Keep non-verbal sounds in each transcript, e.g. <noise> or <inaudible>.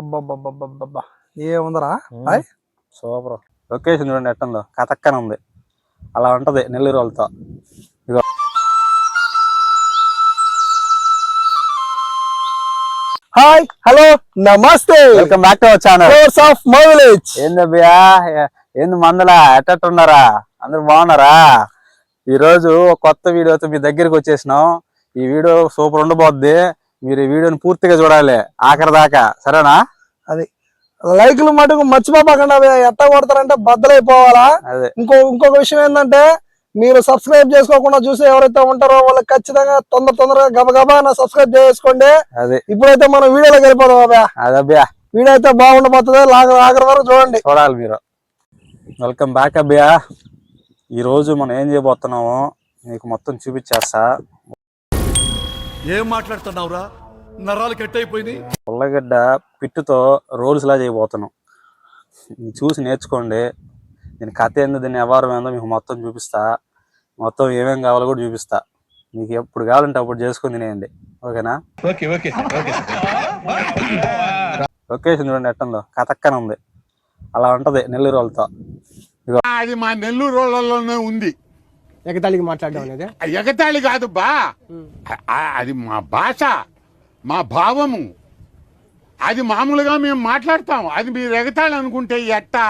అబ్బబ్బబ్బబ్బబ్బా ఏముందరా? Hi super. Location చూడండి ఎట్టుందో. కథక్కన ఉంది. అలా ఉంటది నెల్లూరు వాళ్ళతో. ఇదిగో. హాయ్ హలో నమస్తే. Welcome back to our channel source of my village ఏంది అబ్బియా ఏంది మందలా? ఎట్టట్టున్నారా? అందరు బాగున్నారా? ఈ రోజు ఒక కొత్త వీడియోతో మీ దగ్గరికి వచ్చేసినాం. ఈ వీడియో సూపర్ ఉండబోద్ది. మీరు ఈ వీడియోని పూర్తిగా చూడాలి. ఆఖరి దాకా. సరేనా? అది. లైక్లు మటుకు మర్చిపోకుండా ఎట్ట కొడతారంటే బద్దలైపోవాలా? అదే. ఇంకో ఇంకొక విషయం ఏంటంటే మీరు సబ్స్క్రైబ్ చేసుకోకుండా చూసి ఎవరైతే ఉంటారో వాళ్ళకి ఖచ్చితంగా తొందర తొందరగా గబగబా సబ్స్క్రైబ్ చేసుకోండి. అదే. ఇప్పుడైతే మనం వీడియోలోకి వెళ్ళిపోదాం బాబా. అదే అబ్బియా వీడియో అయితే బాగుండబోతుంది ఆఖరి వరకు చూడండి. చూడాలి మీరు. వెల్కమ్ బ్యాక్ అబ్బియా ఈ రోజు మనం ఏం చేయబోతున్నామో మీకు మొత్తం చూపించేస్తా. ఏం మాట్లాడుతున్నావురా? నరాలు కట్ అయిపోయింది ఉల్లగడ్డ పిట్టుతో రోల్స్ లా చేయబోతున్నాం. చూసి నేర్చుకోండి. దీని కథ ఏందో దీని వ్యవహారం ఏందో మీకు మొత్తం చూపిస్తా. మొత్తం ఏమేం కావాలో కూడా చూపిస్తా. మీకు ఎప్పుడు కావాలంటే అప్పుడు చేసుకొని తినేయండి. ఓకేనా? ఓకే ఓకే ఓకే లొకేషన్ చూడండి ఎట్టుందో కథక్కన ఉంది. అలా ఉంటది నెల్లూరు వాళ్ళతో. అది మా నెల్లూరు రోడ్లలోనే ఉంది. ఎగతాళికి మాట్లాడడం అనేది? ఎగతాళి కాదు బా. అది మా భాష మా భావము. అది మామూలుగా మేము మాట్లాడతాం. అది మీరు ఎగతాళి అనుకుంటే ఎట్టా?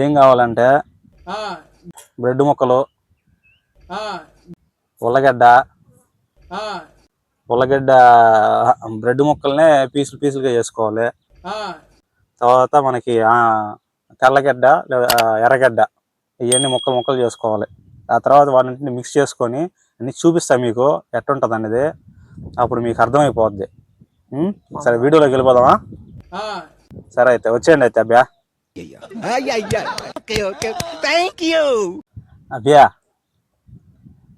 ఏం కావాలంటే బ్రెడ్ ముక్కలు ఉల్లగడ్డ ఉల్లగడ్డ బ్రెడ్ ముక్కల్నే పీసులు పీసులుగా చేసుకోవాలి. తర్వాత మనకి ఆ, తెల్లగడ్డ లేదా ఎర్రగడ్డ ఇవన్నీ ముక్కలు ముక్కలు చేసుకోవాలి. ఆ తర్వాత వాటిని మిక్స్ చేసుకొని అన్ని చూపిస్తా మీకు ఎట్టుంటది అనేది అప్పుడు మీకు అర్థమైపోద్ది? సరే వీడియోలోకి వెళ్ళిపోదామా? సరే అయితే వచ్చేయండి అయితే అభ్యా. అభ్యా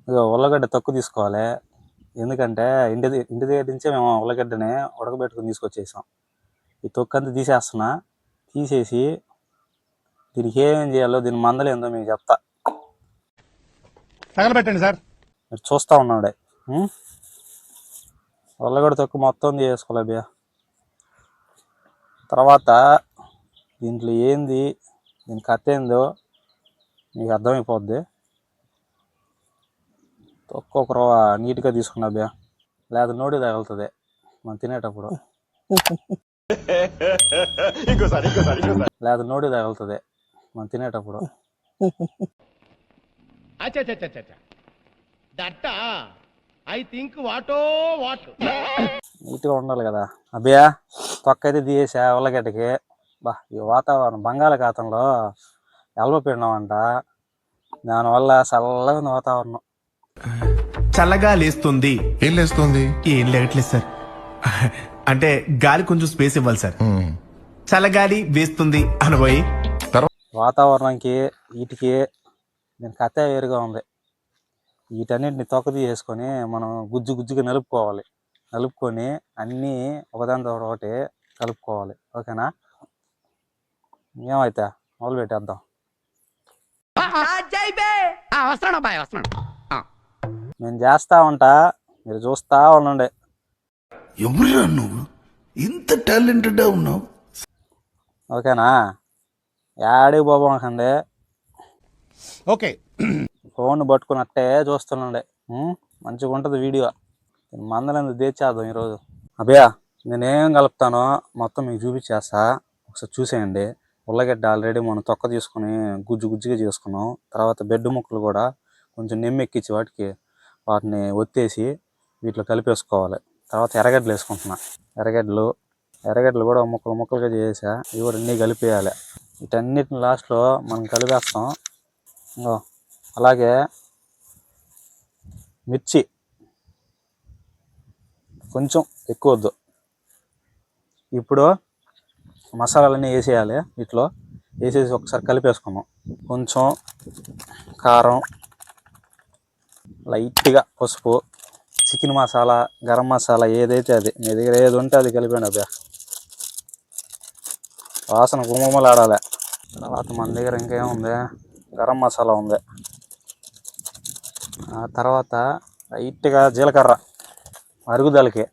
ఇగో ఉల్లగడ్డ తక్కువ తీసుకోవాలి. ఎందుకంటే ఇంటి ఇంటి దగ్గర నుంచే మేము ఉల్లగడ్డని ఉడకబెట్టుకుని తీసుకొచ్చేసాం. ఈ తొక్కు అంతా తీసేస్తున్నా. తీసేసి దీనికి ఏమేం చేయాలో దీని మందలు ఏందో మీకు చెప్తా. తగలబెట్టండి సార్. మీరు చూస్తా ఉన్నాడే. ఉం? ఉల్లగడ్డ తొక్కు మొత్తం అభ్యా తర్వాత దీంట్లో ఏంది దీని కథ ఏందో మీకు అర్థమైపోద్ది. తొక్కు ఒక రవ్వ నీట్గా తీసుకున్నా అభ్యా లేదా నోటి తగులుతుంది మనం తినేటప్పుడు. <laughs> లేదా నోటి తగులుతుంది మనం తినేటప్పుడు. <laughs> That I think what what. నీట్గా ఉండాలి కదా. అబ్బియా తొక్క అయితే తీసేసా ఉల్లగడ్డకి. బా ఈ వాతావరణం బంగాళాఖాతంలో ఎలవపిండం అంట దానివల్ల చల్లగా ఉంది వాతావరణం. చల్లగా లేస్తుంది. ఏం లేస్తుంది? ఏం లేగట్లేదు సార్. అంటే గాలి కొంచెం స్పేస్ ఇవ్వాలి సార్. చల్లగాలి వేస్తుంది అనబోయి. వాతావరణంకి వీటికి దీని కథ వేరుగా ఉంది. వీటన్నిటిని తొక్క తీసేసుకొని మనం గుజ్జు గుజ్జుగా నలుపుకోవాలి. నలుపుకొని అన్నీ ఒకదాని తర్వాత ఒకటి కలుపుకోవాలి. ఓకేనా? ఏమైతే? మొదలు పెట్టేద్దాం. నేను చేస్తా ఉంటా. మీరు చూస్తా ఉండండి. ఎవరురా నువ్వు? ఇంత టాలెంటెడ్ ఉన్నావు? ఓకేనా? యాడికి పోబాకండి. ఓకే. ఫోన్ పట్టుకున్నట్టే చూస్తుండండి మంచిగా ఉంటుంది వీడియో. మందలందు తెచ్చేద్దాం ఈరోజు? అభయా నేనేం కలుపుతానో మొత్తం మీకు చూపించేస్తా. ఒకసారి చూసేయండి. ఉల్లగడ్డ ఆల్రెడీ మనం తొక్క తీసుకుని గుజ్జు గుజ్జుగా చేసుకున్నాం. తర్వాత బెడ్ ముక్కలు కూడా కొంచెం నెమ్మి ఎక్కించి వాటికి వాటిని ఒత్తేసి వీటిలో కలిపేసుకోవాలి. తర్వాత ఎర్రగడ్డలు వేసుకుంటున్నా. ఎర్రగడ్డలు ఎర్రగడ్డలు కూడా ముక్కలు ముక్కలుగా చేసా. ఇవి కూడా అన్నీ కలిపేయాలి. వీటన్నిటిని లాస్ట్లో మనం కలిపేస్తాం. అలాగే మిర్చి కొంచెం ఎక్కువ వద్దు ఇప్పుడు మసాలాలన్నీ వేసేయాలి వీటిలో. వేసేసి ఒకసారి కలిపేసుకున్నాం కొంచెం కారం లైట్గా పసుపు చికెన్ మసాలా గరం మసాలా ఏదైతే అది మీ దగ్గర ఏది ఉంటే అది కలిపాను అబ్బా. వాసన గుమ్మలాడాలి తర్వాత మన దగ్గర ఇంకేముంది? గరం మసాలా ఉంది. ఆ తర్వాత లైట్గా జీలకర్ర మరుగుదలకి.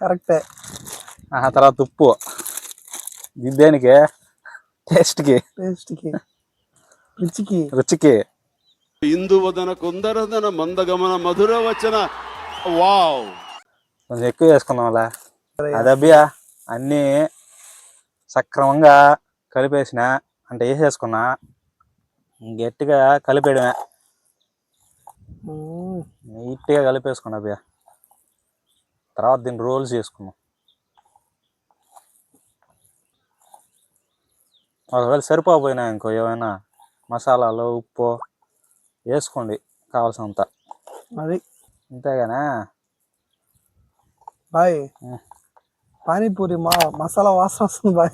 కరెక్టే. ఆ తర్వాత ఉప్పు. దేనికి? టేస్ట్కి. టేస్ట్కి. రుచికి. రుచికి. ఇందువదన కుందరదన మందగమన మధుర వచన వావ్. కొంచెం ఎక్కువ వేసుకుందాం అలా అది అబ్బియా అన్నీ సక్రమంగా కలిపేసిన అంటే వేసేసుకున్నా గట్టిగా కలిపేయడమే. నీట్గా కలిపేసుకున్నా అబ్బియా. తర్వాత దీన్ని రోల్స్ చేసుకున్నాం ఒకవేళ సరిపోకపోయినా ఇంకో ఏమైనా మసాలాలు ఉప్పు వేసుకోండి కావాల్సినంత. అది అంతేగానా బాయ్. పానీపూరి మా మసాలా వాసన వస్తుంది బాయ్.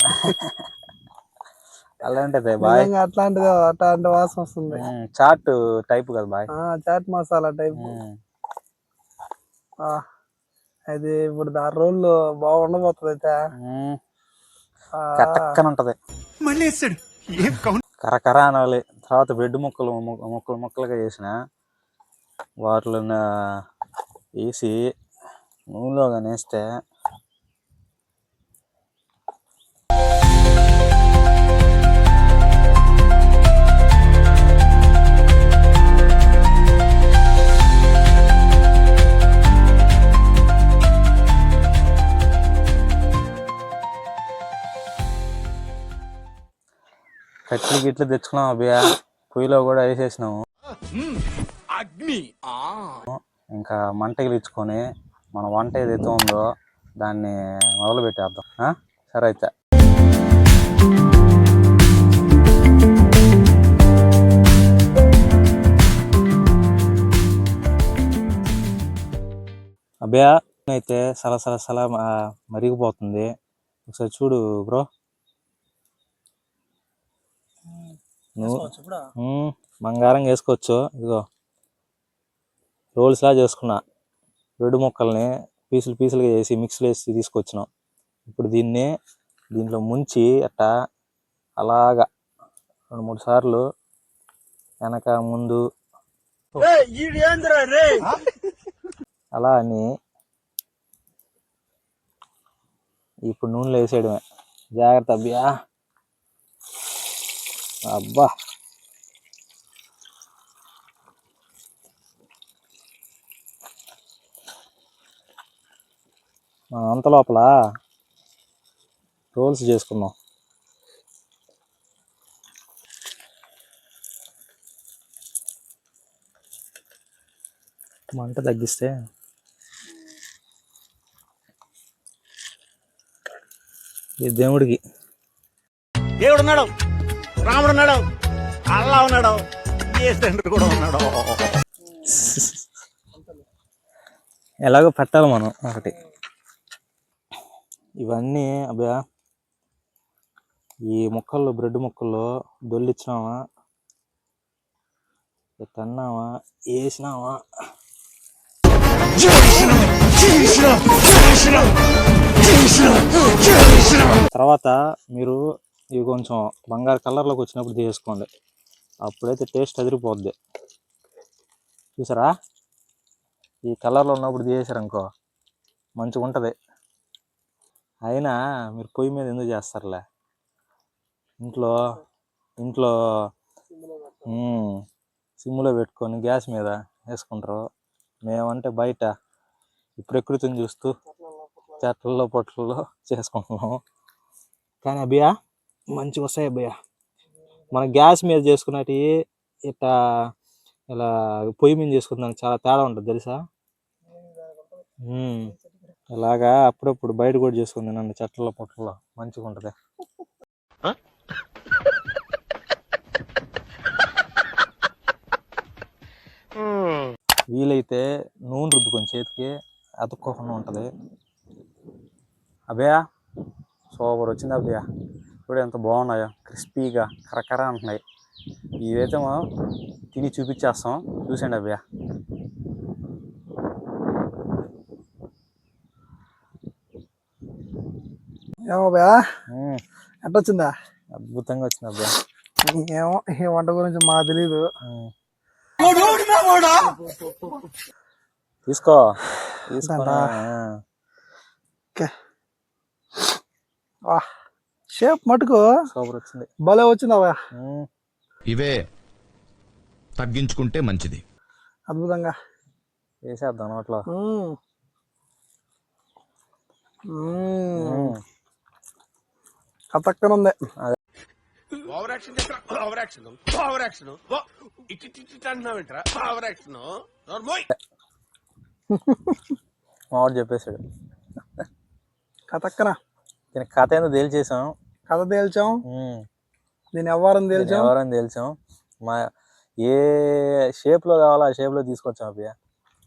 అలాంటిదే బాయ్. అట్లాంటిది అట్లాంటి వాసన వస్తుంది. చాట్ టైప్ కదా బాయ్. ఆ చాట్ మసాలా టైప్. అది ఇప్పుడు దాని రోజులు బాగుండబోతుంది అయితే. కటక్కన ఉంటది మళ్ళీ వేస్తాడు. ఏం కౌంట్ కరకర అనాలి. తర్వాత బ్రెడ్ ముక్కలు ముక్కలు ముక్కలుగా చేసిన వాటిలో వేసి నూనెలో కానీ వేస్తే కట్లు గిట్లు తెచ్చుకున్నాం అబ్బాయి పొయ్యిలో కూడా వేసేసినాము అగ్ని. ఇంకా మంటకి ఇచ్చుకొని మన వంట ఏదైతే ఉందో దాన్ని మొదలు పెట్టేద్దాం? సరే అయితే. అభయ అయితే సల సల సల మరిగిపోతుంది. ఒకసారి చూడు బ్రో. నువ్వు బంగారం వేసుకోవచ్చు. ఇదిగో. రోల్స్ లా చేసుకున్నా. బ్రెడ్ ముక్కల్ని పీసులు పీసులుగా వేసి మిక్స్లో వేసి తీసుకొచ్చినాం. ఇప్పుడు దీన్ని దీంట్లో ముంచి అట్టా అలాగా రెండు మూడు సార్లు వెనక ముందు అలా అని ఇప్పుడు నూనెలో వేసేయడమే. జాగ్రత్త అబ్బియా అబ్బా. అంత లోపల? రోల్స్ చేసుకుందాం. మంట తగ్గిస్తే? ఈ దేవుడికి. దేవుడు ఉన్నాడు రాముడు ఉన్నాడు అల్లా ఉన్నాడు. తండ్రి కూడా ఉన్నాడు. ఎలాగో పెట్టాలి మనం ఒకటి. ఇవన్నీ అబ్బా ఈ ముక్కల్లో బ్రెడ్ ముక్కల్లో దొల్లిచ్చినామా తన్నామా వేసినామా తర్వాత మీరు ఇవి కొంచెం బంగారు కలర్లోకి వచ్చినప్పుడు తీసుకోండి అప్పుడైతే టేస్ట్ అదిరిపోద్ది. చూసారా? ఈ కలర్లో ఉన్నప్పుడు తీసేసారు అనుకో మంచిగా ఉంటుంది అయినా మీరు పొయ్యి మీద ఎందుకు చేస్తారులే? ఇంట్లో ఇంట్లో సిమ్లో పెట్టుకొని గ్యాస్ మీద వేసుకుంటారు. మేమంటే బయట ఈ ప్రకృతిని చూస్తూ చెట్లలో పొట్లలో చేసుకుంటున్నాము. కానీ అభియా మంచిగా వస్తాయి అబ్బియా మన గ్యాస్ మీద చేసుకున్నవి ఇట్లా ఇలా పొయ్యి మీద చేసుకుందానికి చాలా తేడా ఉంటుంది తెలుసా? ఇలాగా అప్పుడప్పుడు బయట కూడా చేసుకుంది నన్ను చెట్లలో పొట్టలో మంచిగా ఉంటుంది వీలైతే నూనె రుద్దుకొని చేతికి అతుక్కోకుండా ఉంటుంది. అభయా సూపర్ వచ్చింది అభయా. ఇప్పుడు ఎంత బాగున్నాయో క్రిస్పీగా కరకర అంటున్నాయి. ఇవైతే మనం తిని చూపించేస్తాం. చూసండి అభయా. ఏమో బా ఉమ్, ఎట్టొచ్చిందా? అద్భుతంగా వచ్చింది అభయ ఏమో ఈ వంట గురించి మాకు తెలీదు. తీసుకో. తీసుకో షేప్ మటుకు సూపర్ వచ్చింది. భలే వచ్చిందవా ఉమ్, ఇవే తగ్గించుకుంటే మంచిది. అద్భుతంగా. వేసేద్దాం నోట్లో. ఉంది over action over action over action అంటున్నావేంట్రా? Over action <laughs> మావాడు చెప్పేశాడు. కతక్కన దీని కథ ఏందో తేల్చేసాం కథ తేల్చాం. దీని దీన్ని తేల్చాం? ఎవరని తేల్చాం? మా ఏ shape లో కావాలో ఆ shape లో తీసుకొచ్చాం అబ్బయ్య.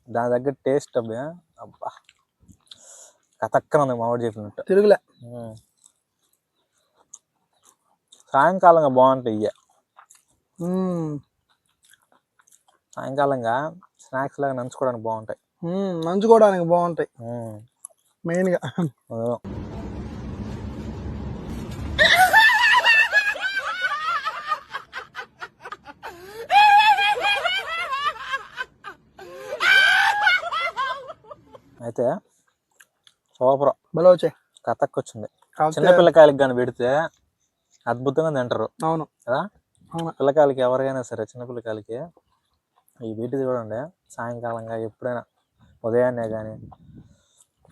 దాని దగ్గర టేస్ట్ అబ్బయ్య. అబ్బా. కథక్కన ఉంది మావాడు చెప్పినట్టు. తిరుగులే. సాయంకాలంగా బాగుంటాయి ఇయ్య మ్మ్. సాయంకాలంగా స్నాక్స్ లాగా నంచుకోవడానికి బాగుంటాయి. నంచుకోవడానికి బాగుంటాయి ఉమ్. మెయిన్గా అదో. అయితే సూపర్ భలే వచ్చాయి కథక్ వచ్చింది కాకపోతే చిన్న పిల్లకాయలకి కానీ పెడితే అద్భుతంగా తింటారు. అవును. కదా? అవును. పిల్లకాయలకి ఎవరికైనా సరే చిన్న పిల్లకాయలకి ఈ వీటి చూడండి సాయంకాలంగా ఎప్పుడైనా ఉదయాన్నే కానీ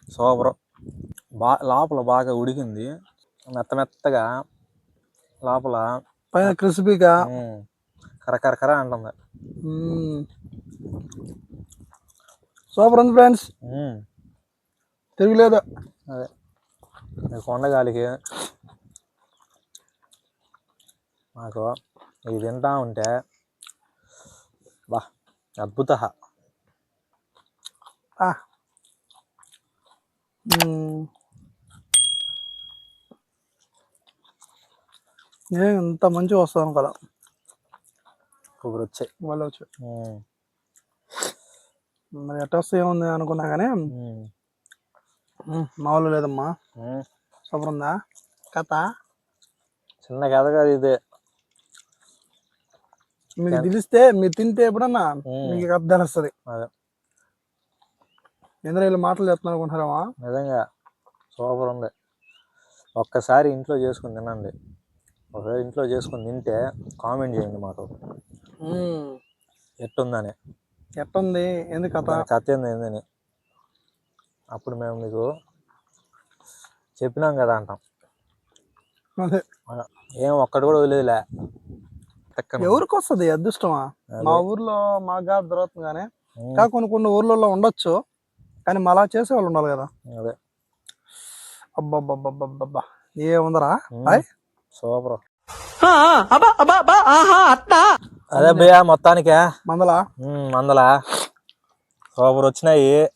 సూపర్ బా లోపల బాగా ఉడికింది. మెత్త మెత్తగా లోపల పైన క్రిస్పీగా ఉమ్, కరకర కర అంటుంది. సూపర్ ఉంది ఫ్రెండ్స్. తిరుగులేదు. అదే. కొండగాలికి మాకు ఇది తింటా ఉంటే బా అద్భుత. ఏం ఇంత మంచిగా వస్తాను కదా కొబ్బరి వచ్చాయి వాళ్ళు వచ్చి. ఉమ్, మరి ఎట్ట వస్తే ఏముంది అనుకున్నా కానీ మామూలు లేదమ్మా. సూపర్ ఉందా? కథ? చిన్న కథ కాదు ఇది. మీకు తెలిస్తే మీరు తింటే ఎప్పుడన్నా. మీకు తెలుస్తుంది అదే. ఎందులో వీళ్ళు మాటలు చెప్తున్నారు అనుకుంటారా నిజంగా సూపర్ ఉంది. ఒక్కసారి ఇంట్లో చేసుకుని తినండి. ఒకవేళ ఇంట్లో చేసుకుని తింటే కామెంట్ చేయండి మాకు ఎట్టుందని. ఎట్టుంది? ఎందుకు కథ? కథ ఏంది ఏందని. అప్పుడు మేము మీకు చెప్పినాం కదా అంటాం. అదే. ఏం ఒక్కటి కూడా వదిలేదులే. ఎవరికి వస్తుంది? అదృష్టమా? అదే. మా ఊర్లో మా గారు దొరుకుతుంది కానీ ఇంకా కొన్ని కొన్ని ఊర్లలో ఉండొచ్చు కానీ మళ్ళా చేసే వాళ్ళు ఉండాలి కదా. అదే. అబ్బబ్బబ్బబ్బబ్బా ఏముందరా? సూపర్. అదే భయ్య మొత్తానికే. మందలా? మందల. సూపర్ వచ్చినాయి.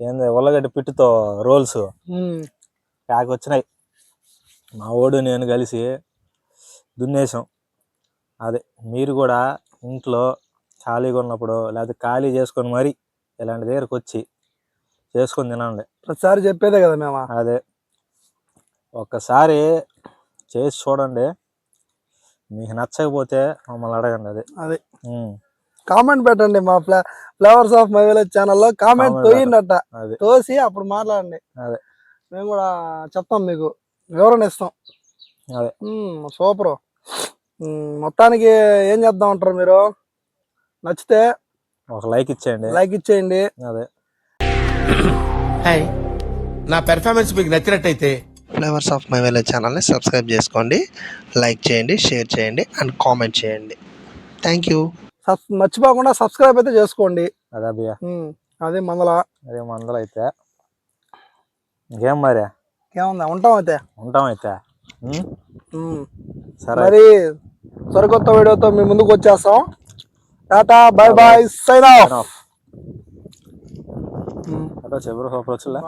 ఏంది ఉల్లగడ్డ పిట్టుతో రోల్స్. ప్యాక్ వచ్చినాయి. మా ఓడు నేను కలిసి దున్నేసాం. అదే మీరు కూడా ఇంట్లో ఖాళీగా ఉన్నప్పుడు లేకపోతే ఖాళీ చేసుకొని మరి ఇలాంటి దగ్గరకు వచ్చి చేసుకొని తినండి. ప్రతిసారి చెప్పేదే కదా మేము? అదే. ఒక్కసారి చేసి చూడండి. మీకు నచ్చకపోతే మమ్మల్ని అడగండి అదే. అదే. కామెంట్ పెట్టండి మా ఫ్లా ఫ్లవర్స్ ఆఫ్ మై విలేజ్ ఛానల్లో కామెంట్ అదే. తోసి అప్పుడు మాట్లాడండి. అదే. మేము కూడా చెప్తాం మీకు. వివరణ ఇస్తాం. అదే. సూపర్. మొత్తానికి ఏం చేద్దాం అంటారు మీరు? నచ్చితే ఒక లైక్ ఇచ్చేయండి. లైక్ ఇచ్చేయండి. అదే. హాయ్ నా పెర్ఫార్మెన్స్ మీకు నచ్చినట్టయితే ఫ్లేవర్స్ ఆఫ్ మై విలేజ్ ఛానల్ని సబ్స్క్రైబ్ చేసుకోండి లైక్ చేయండి షేర్ చేయండి అండ్ కామెంట్ చేయండి. థ్యాంక్ యూ సబ్ మర్చిపోకుండా సబ్స్క్రైబ్ అయితే చేసుకోండి. అదే అభ్య అదే మందల. అదే మందలు అయితే. ఇంకేం మరి? ఏముంది? ఉంటాం అయితే. ఉంటాం అయితే. మరి సరికొత్త వీడియోతో మీ ముందుకు వచ్చేస్తాం. Tata bye bye sign off. వచ్చలే